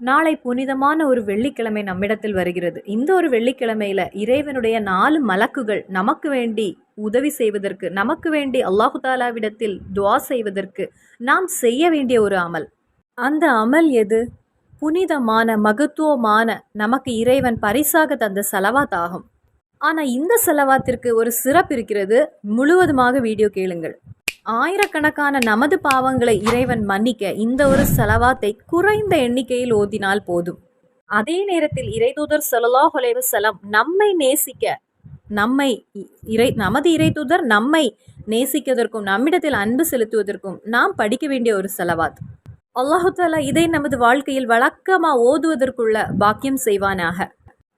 நாளை புனிதமான ஒரு வெள்ளிக்கிழமை நம்மிடத்தில் வருகிறது. இந்த ஒரு வெள்ளிக்கிழமையில இறைவனுடைய நாலு மலக்குகள் நமக்கு வேண்டி உதவி செய்வதற்கு நமக்கு வேண்டி அல்லாஹு தாலாவிடத்தில் துவா செய்வதற்கு நாம் செய்ய வேண்டிய ஒரு அமல். அந்த அமல் எது? புனிதமான மகத்துவமான நமக்கு இறைவன் பரிசாக தந்த செலவாத் ஆகும். ஆனால் இந்த செலவாத்திற்கு ஒரு சிறப்பு இருக்கிறது. முழுவதுமாக வீடியோ கேளுங்கள். ஆயிரக்கணக்கான நமது பாவங்களை இறைவன் மன்னிக்க இந்த ஒரு செலவாத்தை குறைந்த எண்ணிக்கையில் ஓதினால் போதும். அதே நேரத்தில் இறைதூதர் செலலா அலைஹி செலம் நம்மை நேசிக்க நம்மை இ- இறை நமது இறைதூதர் நம்மை நேசிக்கதற்கும் நம்மிடத்தில் அன்பு செலுத்துவதற்கும் நாம் படிக்க வேண்டிய ஒரு செலவாத். அல்லாஹு தாலா இதை நமது வாழ்க்கையில் வழக்கமாக ஓதுவதற்குள்ள பாக்கியம் செய்வானாக.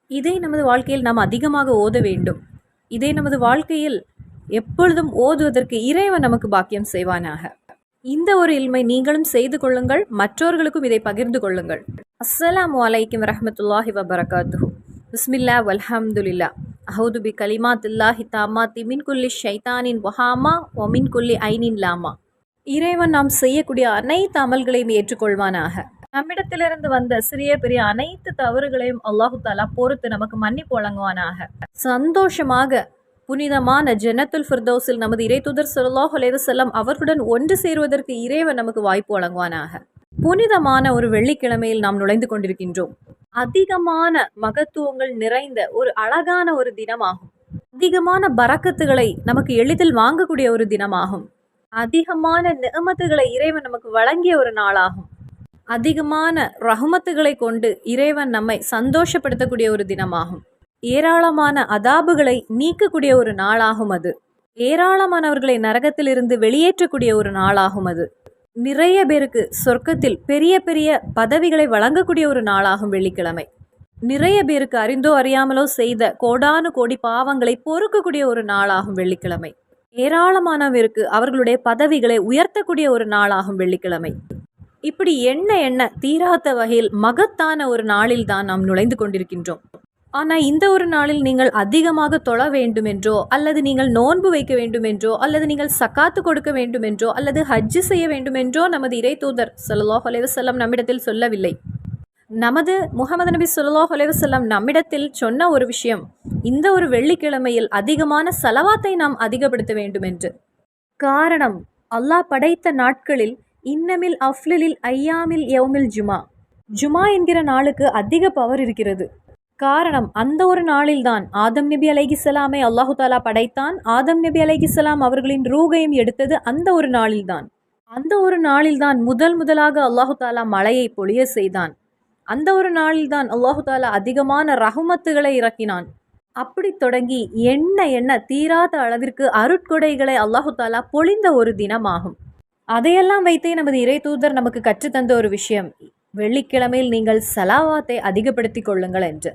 இதை நமது வாழ்க்கையில் நாம் அதிகமாக ஓத வேண்டும். இதை நமது வாழ்க்கையில் எப்பொழுதும் ஓதுவதற்கு இறைவன் நமக்கு பாக்கியம் செய்வானாக. இந்த ஒரு இல்மை நீங்களும் செய்து கொள்ளுங்கள் மற்றவர்களுக்கும் இதை பகிர்ந்து கொள்ளுங்கள். அஸ்ஸலாம் வலைக்கம் வரமத்துல்லாஹி வபரகாத்து பிஸ்மில்லா வல்ஹம்துலில்லா அஹூது பி கலிமாத்துல்லாஹி தாமா திமின் குல்லி ஷைத்தானின் வஹாமா ஒமின் குல்லி ஐனின் லாமா. இறைவன் நாம் செய்யக்கூடிய அனைத்து அமல்களையும் ஏற்றுக்கொள்வானாக. நம்மிடத்திலிருந்து வந்த சிறிய பெரிய அனைத்து தவறுகளையும் அல்லாஹு தாலா பொறுத்து நமக்கு மன்னிப்பு வழங்குவானாக. சந்தோஷமாக புனிதமான ஜன்னத்துல் ஃபிர்தோஸில் நமது இறைத்துதர் தூதர் சொல்லாஹ் வஸல்லம் அவர்களுடன் ஒன்று சேருவதற்கு இறைவன் நமக்கு வாய்ப்பு வழங்குவானாக. புனிதமான ஒரு வெள்ளிக்கிழமையில் நாம் நுழைந்து கொண்டிருக்கின்றோம். அதிகமான மகத்துவங்கள் நிறைந்த ஒரு அழகான ஒரு தினமாகும். அதிகமான பரக்கத்துகளை நமக்கு எளிதில் வாங்கக்கூடிய ஒரு தினமாகும். அதிகமான நிகமத்துகளை இறைவன் நமக்கு வழங்கிய ஒரு நாளாகும். அதிகமான ரகுமத்துகளை கொண்டு இறைவன் நம்மை சந்தோஷப்படுத்தக்கூடிய ஒரு தினமாகும். ஏராளமான அதாபுகளை நீக்கக்கூடிய ஒரு நாளாகும் அது. ஏராளமானவர்களை நரகத்திலிருந்து வெளியேற்றக்கூடிய ஒரு நாளாகும் அது. நிறைய பேருக்கு சொர்க்கத்தில் பெரிய பெரிய பதவிகளை வழங்கக்கூடிய ஒரு நாளாகும் வெள்ளிக்கிழமை. நிறைய பேருக்கு அறிந்தோ அறியாமலோ செய்த கோடானு கோடி பாவங்களை பொறுக்கக்கூடிய ஒரு நாளாகும் வெள்ளிக்கிழமை. ஏராளமானவருக்கு அவர்களுடைய பதவிகளை உயர்த்தக்கூடிய ஒரு நாளாகும் வெள்ளிக்கிழமை. இப்படி என்ன என்ன தீராத வகையில் மகத்தான ஒரு நாளில் தான் நாம் நுழைந்து கொண்டிருக்கின்றோம். ஆனால் இந்த ஒரு நாளில் நீங்கள் அதிகமாக தொழ வேண்டுமென்றோ அல்லது நீங்கள் நோன்பு வைக்க வேண்டுமென்றோ அல்லது நீங்கள் சக்காத்து கொடுக்க வேண்டுமென்றோ அல்லது ஹஜ்ஜு செய்ய வேண்டுமென்றோ நமது இறை தூதர் ஸல்லல்லாஹு அலைஹி நம்மிடத்தில் சொல்லவில்லை. நமது முகமது நபி ஸல்லல்லாஹு அலைஹி நம்மிடத்தில் சொன்ன ஒரு விஷயம் இந்த ஒரு வெள்ளிக்கிழமையில் அதிகமான செலவாத்தை நாம் அதிகப்படுத்த வேண்டும் என்று காரணம் அல்லாஹ் படைத்த நாட்களில் இன்னமில் அஃப்லில் ஐயாமில் யௌமில் ஜுமா. ஜுமா என்கிற நாளுக்கு அதிக பவர் இருக்கிறது. காரணம் அந்த ஒரு நாளில்தான் ஆதம் நபி அலைகிசலாமை அல்லாஹு தாலா படைத்தான். ஆதம் நபி அலைகிசலாம் அவர்களின் ரூகையும் எடுத்தது அந்த ஒரு நாளில்தான். அந்த ஒரு நாளில்தான் முதல் முதலாக அல்லாஹு தாலா மழையை பொழிய செய்தான். அந்த ஒரு நாளில்தான் அல்லாஹு தாலா அதிகமான ரஹுமத்துகளை இறக்கினான். அப்படி தொடங்கி என்ன எண்ண தீராத அளவிற்கு அருட்கொடைகளை அல்லாஹு தாலா பொழிந்த ஒரு தினமாகும். அதையெல்லாம் வைத்தே நமது இறை தூதர் நமக்கு கற்றுத்தந்த ஒரு விஷயம். வெள்ளிக்கிழமையில் நீங்கள் சலாவாத்தை அதிகப்படுத்திக் கொள்ளுங்கள் என்று.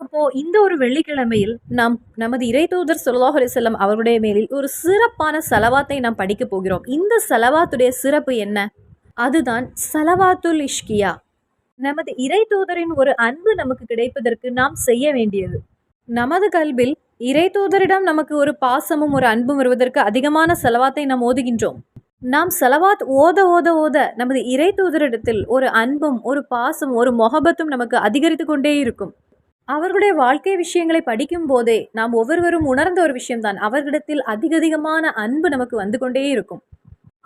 அப்போ இந்த ஒரு வெள்ளிக்கிழமையில் நாம் நமது இறைதூதர் சுல்லாஹ் அலிசல்லம் அவருடைய மேலில் ஒரு சிறப்பான செலவாத்தை நாம் படிக்கப் போகிறோம். இந்த செலவாத்துடைய சிறப்பு என்ன? அதுதான் சலவாத்துல் இஷ்கியா. நமது இறைதூதரின் ஒரு அன்பு நமக்கு கிடைப்பதற்கு நாம் செய்ய வேண்டியது. நமது கல்வில் இறைதூதரிடம் நமக்கு ஒரு பாசமும் ஒரு அன்பும் வருவதற்கு அதிகமான செலவாத்தை நாம் ஓதுகின்றோம். நாம் செலவாத் ஓத ஓத ஓத நமது இறை தூதரிடத்தில் ஒரு அன்பும் ஒரு பாசம் ஒரு மொஹபத்தும் நமக்கு அதிகரித்து கொண்டே இருக்கும். அவர்களுடைய வாழ்க்கை விஷயங்களை படிக்கும் போதே நாம் ஒவ்வொருவரும் உணர்ந்த ஒரு விஷயம்தான். அவர்களிடத்தில் அதிக அதிகமான அன்பு நமக்கு வந்து கொண்டே இருக்கும்.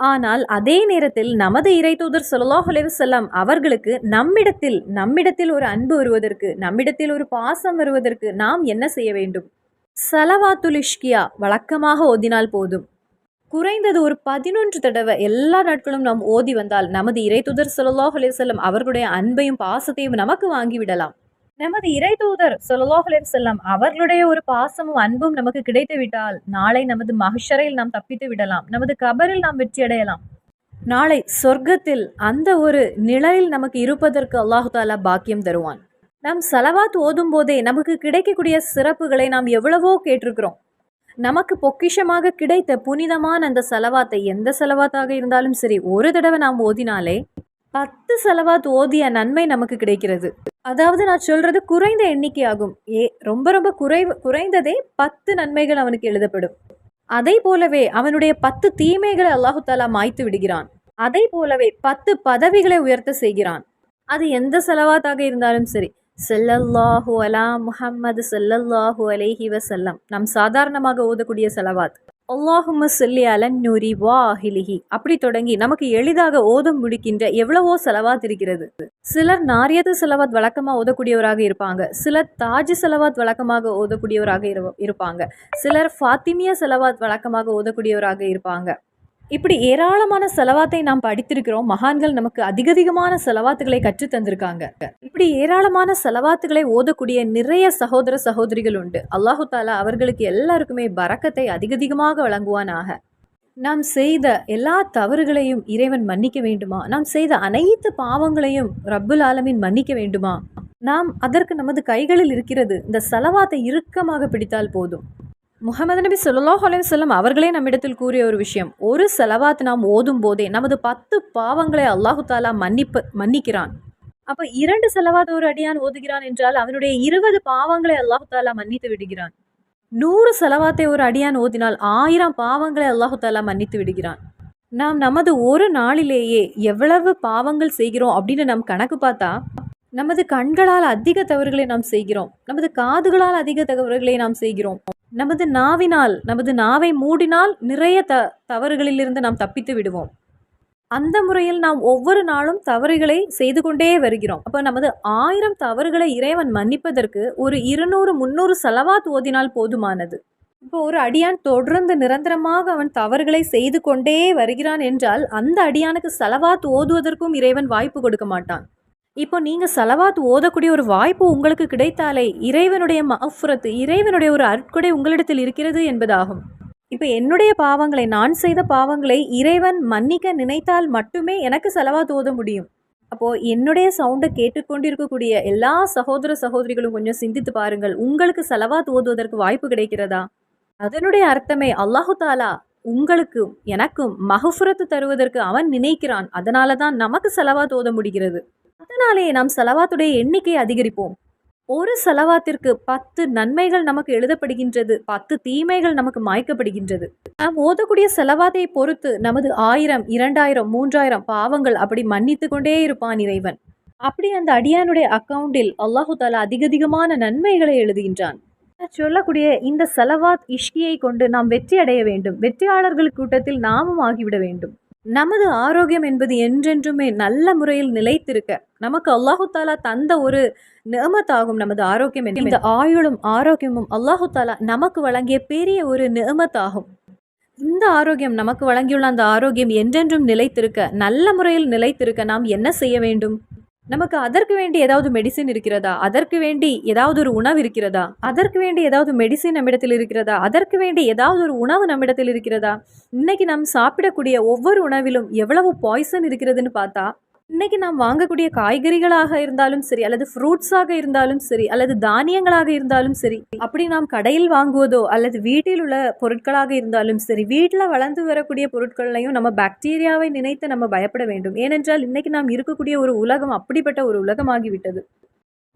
ஆனால் அதே நேரத்தில் நமது இறை தூதர் ஸல்லல்லாஹு அவர்களுக்கு நம்மிடத்தில் நம்மிடத்தில் ஒரு அன்பு வருவதற்கு நம்மிடத்தில் ஒரு பாசம் வருவதற்கு நாம் என்ன செய்ய வேண்டும்? சலவாத்துலிஷ்கியா வழக்கமாக ஓதினால் போதும். குறைந்தது ஒரு பதினொன்று தடவை எல்லா நாட்களும் நாம் ஓதி வந்தால் நமது இறை தூதர் ஸல்லல்லாஹு அவர்களுடைய அன்பையும் பாசத்தையும் நமக்கு வாங்கிவிடலாம் நமது இறை தூதர் ஸல்லல்லாஹு செல்லம் அவர்களுடைய ஒரு பாசமும் அன்பும் நமக்கு கிடைத்து விட்டால் நாளை நமது மகிஷரையில் நாம் தப்பித்து விடலாம். நமது கபரில் நாம் வெற்றி அடையலாம். நாளை சொர்க்கத்தில் அந்த ஒரு நிழலில் நமக்கு இருப்பதற்கு அல்லாஹு தாலா பாக்கியம் தருவான். நாம் சலவாத் ஓதும் போதே நமக்கு கிடைக்கக்கூடிய சிறப்புகளை நாம் எவ்வளவோ கேட்டிருக்கிறோம். நமக்கு பொக்கிஷமாக கிடைத்த புனிதமான அந்த செலவாத்தை எந்த செலவாத்தாக இருந்தாலும் சரி ஒரு தடவை நாம் ஓதினாலே பத்து செலவாத் ஓதிய நன்மை நமக்கு கிடைக்கிறது. அதாவது நான் சொல்றது குறைந்த எண்ணிக்கையாகும். ஏ ரொம்ப ரொம்ப குறைவு குறைந்ததே பத்து நன்மைகள் அவனுக்கு எழுதப்படும். அதை போலவே அவனுடைய பத்து தீமைகளை அல்லாஹு தாலா மாய்த்து விடுகிறான். அதை போலவே பத்து பதவிகளை உயர்த்த செய்கிறான். அது எந்த செலவாத்தாக இருந்தாலும் சரி. செல்லல்லாஹு அலா முஹம்மது செல்லல்லாஹு அலேஹி வசல்லம் நாம் சாதாரணமாக ஓதக்கூடிய செலவாத். அல்லாஹும சொல்லி அலன் நூரி வா அஹிலிஹி அப்படி தொடங்கி நமக்கு எளிதாக ஓத முடிக்கின்ற எவ்வளவோ செலவாத் இருக்கிறது. சிலர் நாரியத்து செலவாத் வழக்கமாக ஓதக்கூடியவராக இருப்பாங்க. சிலர் தாஜ் செலவாத் வழக்கமாக ஓதக்கூடியவராக இரு- இருப்பாங்க. சிலர் ஃபாத்திமியா செலவாத் வழக்கமாக ஓதக்கூடியவராக இருப்பாங்க. இப்படி ஏராளமான செலவாத்தை நாம் படித்திருக்கிறோம். மகான்கள் நமக்கு அதிகதிகமான செலவாத்துகளை கற்றுத் தந்திருக்காங்க. இப்படி ஏராளமான செலவாத்துகளை ஓதக்கூடிய நிறைய சகோதர சகோதரிகள் உண்டு. அல்லாஹு தாலா அவர்களுக்கு எல்லாருக்குமே பரக்கத்தை அதிகதிகமாக வழங்குவானாக. நாம் செய்த எல்லா தவறுகளையும் இறைவன் மன்னிக்க வேண்டுமா? நாம் செய்த அனைத்து பாவங்களையும் ரப்புல் ஆலமின் மன்னிக்க வேண்டுமா? நாம் அதற்கு நமது கைகளில் இருக்கிறது. இந்த செலவாத்தை இறுக்கமாக பிடித்தால் போதும். முகமது நபி ஸல்லல்லாஹு அலைஹி வஸல்லம் அவர்களே நம்மிடத்தில் கூறிய ஒரு விஷயம். ஒரு செலவாத் நாம் ஓதும் போதே நமது பத்து பாவங்களை அல்லாஹு தாலா மன்னிப்பு மன்னிக்கிறான். அப்போ இரண்டு செலவாத் ஒரு அடியான் ஓதுகிறான் என்றால் அவனுடைய இருபது பாவங்களை அல்லாஹு தாலா மன்னித்து விடுகிறான். நூறு செலவாத்தை ஒரு அடியான் ஓதினால் ஆயிரம் பாவங்களை அல்லாஹு தாலா மன்னித்து விடுகிறான். நாம் நமது ஒரு நாளிலேயே எவ்வளவு பாவங்கள் செய்கிறோம் அப்படின்னு நாம் கணக்கு பார்த்தா நமது கண்களால் அதிக தவறுகளை நாம் செய்கிறோம். நமது காதுகளால் அதிக தவறுகளை நாம் செய்கிறோம். நமது நாவினால் நமது நாவை மூடினால் நிறைய த தவறுகளிலிருந்து நாம் தப்பித்து விடுவோம். அந்த முறையில் நாம் ஒவ்வொரு நாளும் தவறுகளை செய்து கொண்டே வருகிறோம். அப்போ நமது ஆயிரம் தவறுகளை இறைவன் மன்னிப்பதற்கு ஒரு இருநூறு முந்நூறு செலவாத் ஓதினால் போதுமானது. இப்போ ஒரு அடியான் தொடர்ந்து நிரந்தரமாக அவன் தவறுகளை செய்து கொண்டே வருகிறான் என்றால் அந்த அடியானுக்கு செலவாத் ஓதுவதற்கும் இறைவன் வாய்ப்பு கொடுக்க மாட்டான். இப்போ நீங்கள் செலவாத் ஓதக்கூடிய ஒரு வாய்ப்பு உங்களுக்கு கிடைத்தாலே இறைவனுடைய மஃபுரத்து இறைவனுடைய ஒரு அற்கொடை உங்களிடத்தில் இருக்கிறது என்பதாகும். இப்போ என்னுடைய பாவங்களை நான் செய்த பாவங்களை இறைவன் மன்னிக்க நினைத்தால் மட்டுமே எனக்கு செலவாத் ஓத முடியும். அப்போது என்னுடைய சவுண்டை கேட்டுக்கொண்டிருக்கக்கூடிய எல்லா சகோதர சகோதரிகளும் கொஞ்சம் சிந்தித்து பாருங்கள். உங்களுக்கு செலவாத் ஓதுவதற்கு வாய்ப்பு கிடைக்கிறதா? அதனுடைய அர்த்தமே அல்லாஹு தாலா உங்களுக்கும் எனக்கும் மகஃபுரத்து தருவதற்கு அவன் நினைக்கிறான். அதனால தான் நமக்கு செலவாத் ஓத முடிகிறது. அதனாலே நாம் செலவாத்துடைய எண்ணிக்கையை அதிகரிப்போம். ஒரு செலவாத்திற்கு பத்து நன்மைகள் நமக்கு எழுதப்படுகின்றது பத்து தீமைகள் நமக்கு மாய்க்கப்படுகின்றது. நாம் ஓதக்கூடிய செலவாத்தை பொறுத்து நமது ஆயிரம் இரண்டாயிரம் மூன்றாயிரம் பாவங்கள் அப்படி மன்னித்து கொண்டே இருப்பான் இறைவன். அப்படி அந்த அடியானுடைய அக்கவுண்டில் அல்லாஹு தாலா அதிகதிகமான நன்மைகளை எழுதுகின்றான். நான் சொல்லக்கூடிய இந்த செலவாத் இஷ்கியை கொண்டு நாம் வெற்றி அடைய வேண்டும். வெற்றியாளர்கள் கூட்டத்தில் நாமும் ஆகிவிட வேண்டும். நமது ஆரோக்கியம் என்பது என்றென்றுமே நல்ல முறையில் நிலைத்திருக்க நமக்கு அல்லாஹு தாலா தந்த ஒரு நியமத்தாகும் நமது ஆரோக்கியம் என்பது. இந்த ஆயுளும் ஆரோக்கியமும் அல்லாஹு தாலா நமக்கு வழங்கிய பெரிய ஒரு நியமத்தாகும் இந்த ஆரோக்கியம் நமக்கு வழங்கியுள்ள அந்த ஆரோக்கியம் என்றென்றும் நிலைத்திருக்க நல்ல முறையில் நிலைத்திருக்க நாம் என்ன செய்ய வேண்டும் நமக்கு அதற்கு வேண்டி ஏதாவது மெடிசின் இருக்கிறதா? அதற்கு வேண்டி ஏதாவது ஒரு உணவு இருக்கிறதா? அதற்கு வேண்டி ஏதாவது மெடிசின் நம்மிடத்தில் இருக்கிறதா? அதற்கு வேண்டி ஏதாவது ஒரு உணவு நம்மிடத்தில் இருக்கிறதா? இன்னைக்கு நாம் சாப்பிடக்கூடிய ஒவ்வொரு உணவிலும் எவ்வளவு பாய்சன் இருக்கிறதுன்னு பார்த்தா இன்னைக்கு நாம் வாங்கக்கூடிய காய்கறிகளாக இருந்தாலும் சரி அல்லது ஃப்ரூட்ஸாக இருந்தாலும் சரி அல்லது தானியங்களாக இருந்தாலும் சரி அப்படி நாம் கடையில் வாங்குவதோ அல்லது வீட்டில் உள்ள பொருட்களாக இருந்தாலும் சரி வீட்டில் வளர்ந்து வரக்கூடிய பொருட்களையும் நம்ம பாக்டீரியாவை நினைத்து நம்ம பயப்பட வேண்டும். ஏனென்றால் இன்னைக்கு நாம் இருக்கக்கூடிய ஒரு உலகம் அப்படிப்பட்ட ஒரு உலகமாகிவிட்டது.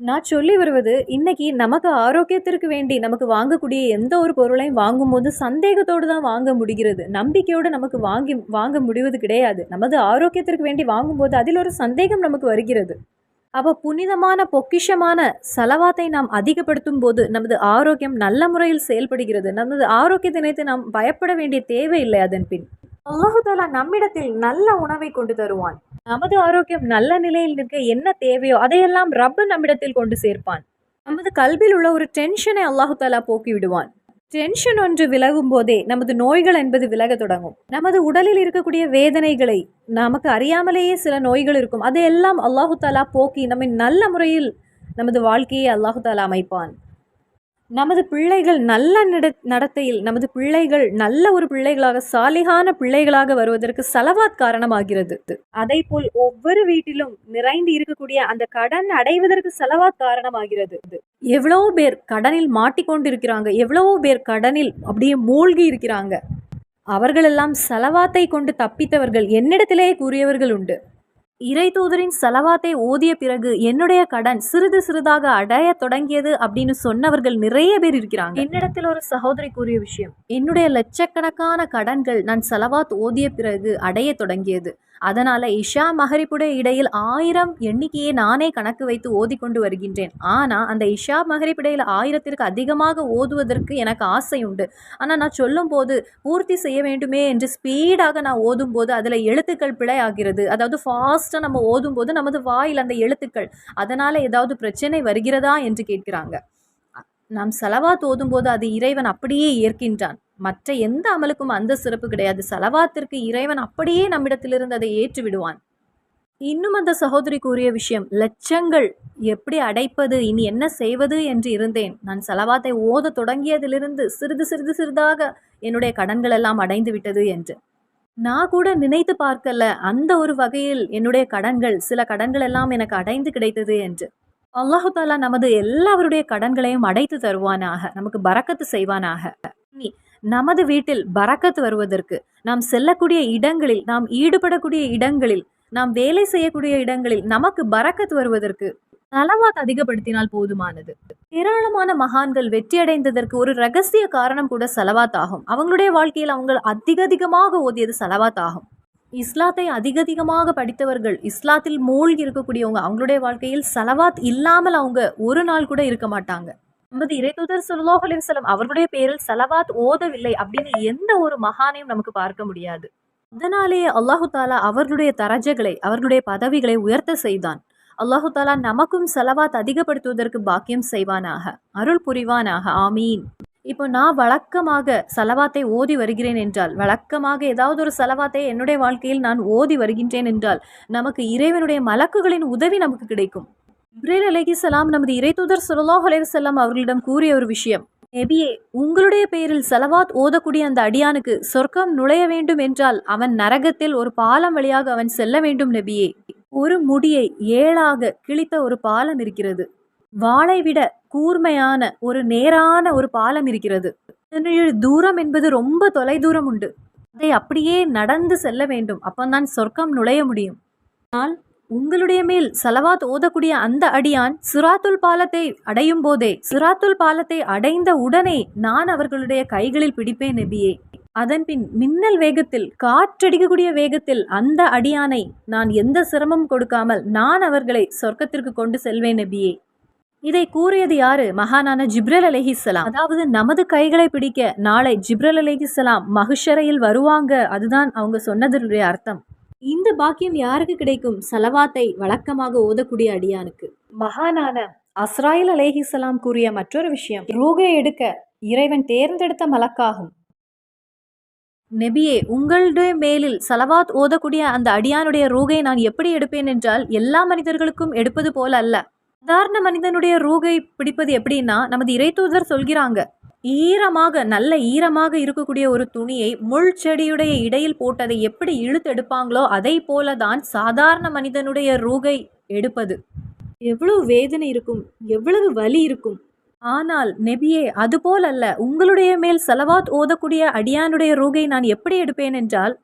நான் சொல்லி வருவது இன்னைக்கு நமக்கு ஆரோக்கியத்திற்கு வேண்டி நமக்கு வாங்கக்கூடிய எந்த ஒரு பொருளையும் வாங்கும்போது சந்தேகத்தோடு தான் வாங்க முடிகிறது. நம்பிக்கையோடு நமக்கு வாங்கி வாங்க முடிவது கிடையாது. நமது ஆரோக்கியத்திற்கு வேண்டி வாங்கும்போது அதில் ஒரு சந்தேகம் நமக்கு வருகிறது. அப்போ புனிதமான பொக்கிஷமான செலவாத்தை நாம் அதிகப்படுத்தும் போது நமது ஆரோக்கியம் நல்ல முறையில் செயல்படுகிறது. நமது ஆரோக்கியத்தினைத்து நாம் பயப்பட வேண்டிய தேவையில்லை அதன் பின் அல்லாஹாலா நம்மிடத்தில் நல்ல உணவை கொண்டு தருவான். நமது ஆரோக்கியம் நல்ல நிலையில் நிற்க என்ன தேவையோ அதையெல்லாம் ரப்பு நம்மிடத்தில் கொண்டு சேர்ப்பான். நமது கல்வியில் உள்ள ஒரு டென்ஷனை அல்லாஹாலா போக்கி விடுவான். டென்ஷன் ஒன்று விலகும் போதே நமது நோய்கள் என்பது விலக தொடங்கும். நமது உடலில் இருக்கக்கூடிய வேதனைகளை நமக்கு அறியாமலேயே சில நோய்கள் இருக்கும். அதையெல்லாம் அல்லாஹு தாலா போக்கி நம்மை நல்ல முறையில் நமது வாழ்க்கையை அல்லாஹு தாலா அமைப்பான். நமது பிள்ளைகள் நல்ல நட நடத்தையில் நமது பிள்ளைகள் நல்ல ஒரு பிள்ளைகளாக சாலிகான பிள்ளைகளாக வருவதற்கு செலவாத் காரணமாகிறது. அதை போல் ஒவ்வொரு வீட்டிலும் நிறைந்து இருக்கக்கூடிய அந்த கடன் அடைவதற்கு செலவாத் காரணமாகிறது. எவ்வளவோ பேர் கடனில் மாட்டிக்கொண்டிருக்கிறாங்க. எவ்வளவோ பேர் கடனில் அப்படியே மூழ்கி இருக்கிறாங்க. அவர்களெல்லாம் செலவாத்தை கொண்டு தப்பித்தவர்கள். என்னிடத்திலேயே கூறியவர்கள் உண்டு. இறை தூதரின் செலவாத்தை ஓதிய பிறகு என்னுடைய கடன் சிறிது சிறிதாக அடைய தொடங்கியது அப்படின்னு சொன்னவர்கள் நிறைய பேர் இருக்கிறாங்க. என்னிடத்தில் ஒரு சகோதரி கூறிய விஷயம். என்னுடைய லட்சக்கணக்கான கடன்கள் நான் செலவாத் ஓதிய பிறகு அடைய தொடங்கியது. அதனால இஷா மஹரிப்புடைய இடையில் ஆயிரம் எண்ணிக்கையை நானே கணக்கு வைத்து ஓதிக்கொண்டு வருகின்றேன். ஆனா அந்த இஷா மஹரிப் இடையில் ஆயிரத்திற்கு அதிகமாக ஓதுவதற்கு எனக்கு ஆசை உண்டு ஆனா நான் சொல்லும் போது பூர்த்தி செய்ய வேண்டுமே என்று ஸ்பீடாக நான் ஓதும் போது அதுல எழுத்துக்கள் பிழை ஆகிறது அதாவது ஃபாஸ்ட்டாக நம்ம ஓதும் போது நமது வாயில் அந்த எழுத்துக்கள் அதனால் ஏதாவது பிரச்சனை வருகிறதா என்று கேட்கிறாங்க. நாம் செலவாத் ஓதும்போது அது இறைவன் அப்படியே ஏற்கின்றான். மற்ற எந்த அமலுக்கும் அந்த சிறப்பு கிடையாது. செலவாத்திற்கு இறைவன் அப்படியே நம்மிடத்திலிருந்து அதை ஏற்று விடுவான். இன்னும் அந்த சகோதரி கூறிய விஷயம் லட்சங்கள் எப்படி அடைப்பது? இனி என்ன செய்வது? என்று இருந்தேன். நான் செலவாத்தை ஓத தொடங்கியதிலிருந்து சிறிது சிறிது சிறிதாக என்னுடைய கடன்கள் எல்லாம் அடைந்து விட்டது என்று. நான் கூட நினைத்து பார்க்கல. அந்த ஒரு வகையில் என்னுடைய கடன்கள் சில கடன்கள் எல்லாம் எனக்கு அடைந்து கிடைத்தது என்று. அல்லாஹு தாலா நமது எல்லாருடைய கடன்களையும் அடைத்து தருவானாக. நமக்கு பறக்கத்து செய்வானாக. நமது வீட்டில் பறக்கத்து வருவதற்கு நாம் செல்லக்கூடிய இடங்களில் நாம் ஈடுபடக்கூடிய இடங்களில் நாம் வேலை செய்யக்கூடிய இடங்களில் நமக்கு பறக்கத்து வருவதற்கு தலவாத் அதிகப்படுத்தினால் போதுமானது. ஏராளமான மகான்கள் வெற்றியடைந்ததற்கு ஒரு ரகசிய காரணம் கூட செலவாத் ஆகும் அவங்களுடைய வாழ்க்கையில் அவங்க அதிக அதிகமாக ஓதியது செலவாத் ஆகும் இஸ்லாத்தை அதிகதிகமாக படித்தவர்கள் இஸ்லாத்தில் மூழ்கி இருக்கக்கூடியவங்க அவங்களுடைய வாழ்க்கையில் செலவாத் இல்லாமல் அவங்க ஒரு நாள் கூட இருக்க மாட்டாங்க. நமது இறைதூதர் ஸல்லல்லாஹு அலைஹி அவர்களுடைய பேரில் செலவாத் ஓதவில்லை அப்படின்னு எந்த ஒரு மகானையும் நமக்கு பார்க்க முடியாது. அதனாலேயே அல்லாஹு தாலா அவர்களுடைய தரஜகளை அவர்களுடைய பதவிகளை உயர்த்த செய்தான். அல்லாஹு தாலா நமக்கும் செலவாத் அதிகப்படுத்துவதற்கு பாக்கியம் செய்வானாக. அருள் புரிவானாக. ஆமீன். இப்போ நான் வழக்கமாக செலவாத்தை ஓதி வருகிறேன் என்றால் வழக்கமாக ஏதாவது ஒரு செலவாத்தை என்னுடைய வாழ்க்கையில் நான் ஓதி வருகின்றேன் என்றால் நமக்கு இறைவனுடைய மலக்குகளின் உதவி நமக்கு கிடைக்கும். இப்ரேல் அலைஹிஸ்ஸலாம் நமது இறைத்தூதர் தூதர் அலைஹி வஸல்லம் அவர்களிடம் கூறிய ஒரு விஷயம். நெபியே உங்களுடைய பெயரில் செலவாத் ஓதக்கூடிய அந்த அடியானுக்கு சொர்க்கம் நுழைய வேண்டும் என்றால் அவன் நரகத்தில் ஒரு பாலம் வழியாக அவன் செல்ல வேண்டும் நெபியே. ஒரு முடியை ஏழாக கிழித்த ஒரு பாலம் இருக்கிறது. வாளை விட கூர்மையான ஒரு நேரான ஒரு பாலம் இருக்கிறது. தூரம் என்பது ரொம்ப தொலை தூரம் உண்டு. அதை அப்படியே நடந்து செல்ல வேண்டும். அப்பந்தான் சொர்க்கம் நுழைய முடியும். ஆனால் உங்களுடைய மேல் சலவாத் ஓதக்கூடிய அந்த அடியான் சிராத்துல் பாலத்தை அடையும் போதே சிராத்துல் பாலத்தை அடைந்த உடனே நான் அவர்களுடைய கைகளில் பிடிப்பேன் நெபியே. அதன்பின் மின்னல் வேகத்தில் காற்றடிக்கக்கூடிய வேகத்தில் அந்த அடியானை நான் எந்த சிரமம் கொடுக்காமல் நான் அவர்களை சொர்க்கத்திற்கு கொண்டு செல்வேன் நபியே. இதை கூறியது யாரு? மகானான ஜிப்ரல் அலஹிசலாம் அதாவது நமது கைகளை பிடிக்க நாளை ஜிப்ரல் அலஹிசலாம் மகுஷரையில் வருவாங்க அதுதான் அவங்க சொன்னதனுடைய அர்த்தம். இந்த பாக்கியம் யாருக்கு கிடைக்கும்? சலவாத்தை வழக்கமாக ஓதக்கூடிய அடியானுக்கு. மகானான அஸ்ராயில் அலேஹிசலாம் கூறிய மற்றொரு விஷயம் ரூகை எடுக்க இறைவன் தேர்ந்தெடுத்த மலக்காகும். நெபியே உங்களுடைய மேலில் சலவாத் ஓதக்கூடிய அந்த அடியானுடைய ரூகை நான் எப்படி எடுப்பேன் என்றால் எல்லா மனிதர்களுக்கும் எடுப்பது போல அல்ல. சாதாரண மனிதனுடைய ரூகை பிடிப்பது எப்படின்னா நமது இறைத்தூதர் சொல்கிறாங்க ஈரமாக நல்ல ஈரமாக இருக்கக்கூடிய ஒரு துணியை முள் செடியுடைய இடையில் போட்டதை எப்படி இழுத்து எடுப்பாங்களோ அதை போல தான் சாதாரண மனிதனுடைய ரூகை எடுப்பது. எவ்வளவு வேதனை இருக்கும் எவ்வளவு வலி இருக்கும். ஆனால் நெபியே அதுபோல் அல்ல உங்களுடைய மேல் செலவாத் ஓதக்கூடிய அடியானுடைய ரூகை நான் எப்படி எடுப்பேன் என்றால்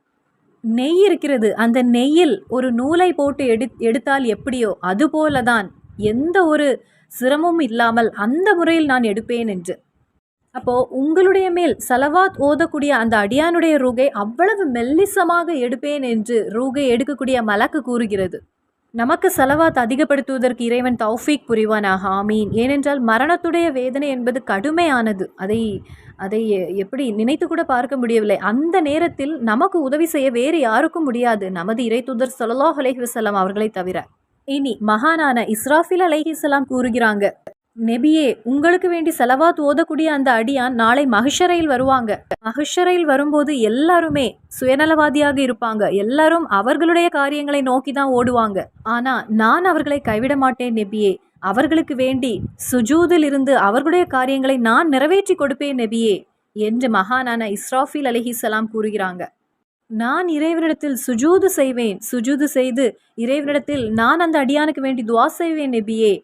நெய் இருக்கிறது அந்த நெய்யில் ஒரு நூலை போட்டு எடு எடுத்தால் எப்படியோ அதுபோல தான் எந்த ஒரு சிரமமும் இல்லாமல் அந்த முறையில் நான் எடுப்பேன் என்று. அப்போ உங்களுடைய மேல் சலவாத் ஓதக்கூடிய அந்த அடியானுடைய ரூகை அவ்வளவு மெல்லிசமாக எடுப்பேன் என்று ரூகை எடுக்கக்கூடிய மலக்கு கூறுகிறது. நமக்கு செலவாத் அதிகப்படுத்துவதற்கு இறைவன் தௌஃபீக் புரிவானாக. ஆமீன். ஏனென்றால் மரணத்துடைய வேதனை என்பது கடுமையானது. அதை அதை எப்படி நினைத்து கூட பார்க்க முடியவில்லை. அந்த நேரத்தில் நமக்கு உதவி செய்ய வேறு யாருக்கும் முடியாது. நமது இறைத்துதர் ஸல்லல்லாஹு அலேஹி வசலாம் அவர்களை தவிர. இனி மகானான இஸ்ராஃபில் அலைஹிஸ்ஸலாம் கூறுகிறாங்க. நெபியே உங்களுக்கு வேண்டி செலவாத் ஓதக்கூடிய அந்த அடியான் நாளை மகிஷரையில் வருவாங்க. மகிஷரையில் வரும்போது எல்லாருமே சுயநலவாதியாக இருப்பாங்க. எல்லாரும் அவர்களுடைய காரியங்களை நோக்கி தான் ஓடுவாங்க. ஆனா நான் அவர்களை கைவிட மாட்டேன் நெபியே. அவர்களுக்கு வேண்டி சுஜூதில் இருந்து அவர்களுடைய காரியங்களை நான் நிறைவேற்றி கொடுப்பேன் நெபியே என்று மகானான இஸ்ராஃபில் அலிஹிசலாம் கூறுகிறாங்க. நான் இறைவனிடத்தில் சுஜூது செய்வேன். சுஜூது செய்து இறைவனிடத்தில் நான் அந்த அடியானுக்கு வேண்டி துவா செய்வேன் நெபியே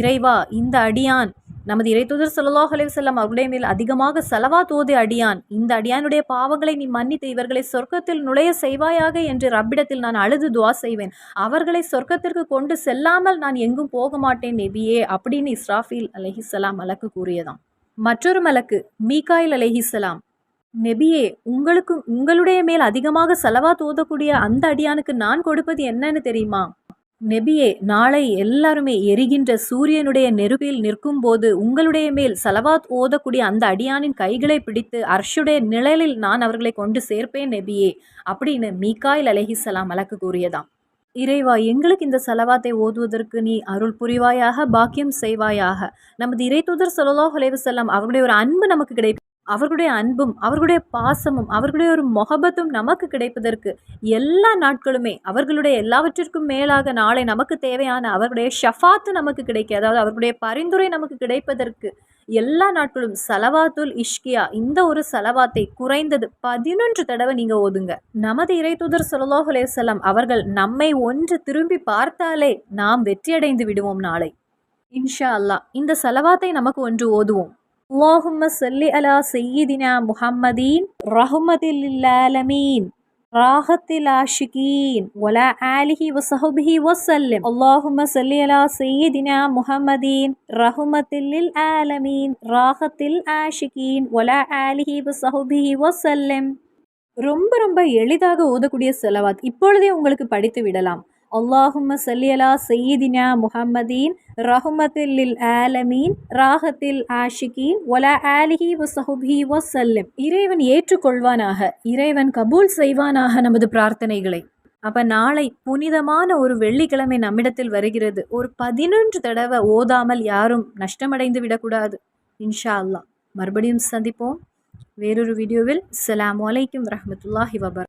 இறைவா இந்த அடியான். நமது இறைத்துதர் ஸல்லல்லாஹு அலைஹி அவருடைய மேல் அதிகமாக செலவா தோது அடியான். இந்த அடியானுடைய பாவங்களை நீ மன்னித்து இவர்களை சொர்க்கத்தில் நுழைய செய்வாயாக என்று ரப்பிடத்தில் நான் அழுது துவா செய்வேன். அவர்களை சொர்க்கத்திற்கு கொண்டு செல்லாமல் நான் எங்கும் போக மாட்டேன் நெபியே அப்படின்னு இஸ்ராஃபீல் அலஹிசலாம் மலக்கு கூறியதாம். மற்றொரு மலக்கு மீகாயில் அலஹிசலாம் நெபியே உங்களுக்கு உங்களுடைய மேல் அதிகமாக செலவா தோதக்கூடிய அந்த அடியானுக்கு நான் கொடுப்பது என்னன்னு தெரியுமா? நெபியே நாளை எல்லாருமே எரிகின்ற சூரியனுடைய நெருப்பில் நிற்கும்போது உங்களுடைய மேல் சலவாத் ஓதக்கூடிய அந்த அடியானின் கைகளை பிடித்து அர்ஷுடைய நிழலில் நான் அவர்களை கொண்டு சேர்ப்பேன் நெபியே அப்படின்னு மீகாயில் அலஹிசலாம் மலக்கு கூறியதாம். இறைவா எங்களுக்கு இந்த செலவாத்தை ஓதுவதற்கு நீ அருள் புரிவாயாக பாக்கியம் செய்வாயாக. நமது இறை தூதர் சொல்லலாஹ் செல்லம் அவர்களுடைய ஒரு அன்பு நமக்கு கிடைக்கும். அவர்களுடைய அன்பும் அவர்களுடைய பாசமும் அவர்களுடைய ஒரு மொகபத்தும் நமக்கு கிடைப்பதற்கு எல்லா நாட்களுமே அவர்களுடைய எல்லாவற்றிற்கும் மேலாக நாளை நமக்கு தேவையான அவர்களுடைய ஷஃபாத்து நமக்கு கிடைக்க அதாவது அவர்களுடைய பரிந்துரை நமக்கு கிடைப்பதற்கு எல்லா நாட்களும் சலவாத்துல் இஷ்கியா இந்த ஒரு சலவாத்தை குறைந்தது பதினொன்று தடவை நீங்கள் ஓதுங்க. நமது இறைத்துதர் ஸல்லல்லாஹு செல்லம் அவர்கள் நம்மை ஒன்று திரும்பி பார்த்தாலே நாம் வெற்றியடைந்து விடுவோம் நாளை. இன்ஷா அல்லாஹ் இந்த செலவாத்தை நமக்கு ஒன்று ஓதுவோம். அல்லாஹும்ம சொல்லி அலா செய்யிதினா முஹம்மதீன் ரஹ்மதில்லாலமீன் ராகத்தில் ஆஷிகீன் ஒலா ஆலிஹி வசஹபிஹி வசல்லிம் அல்லாஹும்ம சொல்லி அலா செய்யிதினா முஹம்மதீன் ரஹுமத்தில் ஆலமீன் ராகத்தில் ஆஷிகீன் ஒலா ஆலிஹி வசஹபிஹி வசல்லிம் ரொம்ப ரொம்ப எளிதாக ஓதக்கூடிய செலவாத். இப்பொழுதே உங்களுக்கு படித்து விடலாம். அல்லாஹும்ம சல்லியலா சையீதினா முஹம்மதீன் ரஹுமத்தில் ஆலமீன் ராகத்தில் ஆஷிகீன் ஒலா ஆலிஹி வசஹுபி வசல்லம் இறைவன் ஏற்றுக்கொள்வானாக இறைவன் கபூல் செய்வானாக நமது பிரார்த்தனைகளை அப்போ நாளை புனிதமான ஒரு வெள்ளிக்கிழமை நம்மிடத்தில் வருகிறது ஒரு பதினொன்று தடவை ஓதாமல் யாரும் நஷ்டமடைந்து விடக்கூடாது இன்ஷா அல்லாஹ் மறுபடியும் சந்திப்போம் வேறொரு வீடியோவில் அலாம் வலைக்கும் ரஹமத்துல்லாஹி வபர்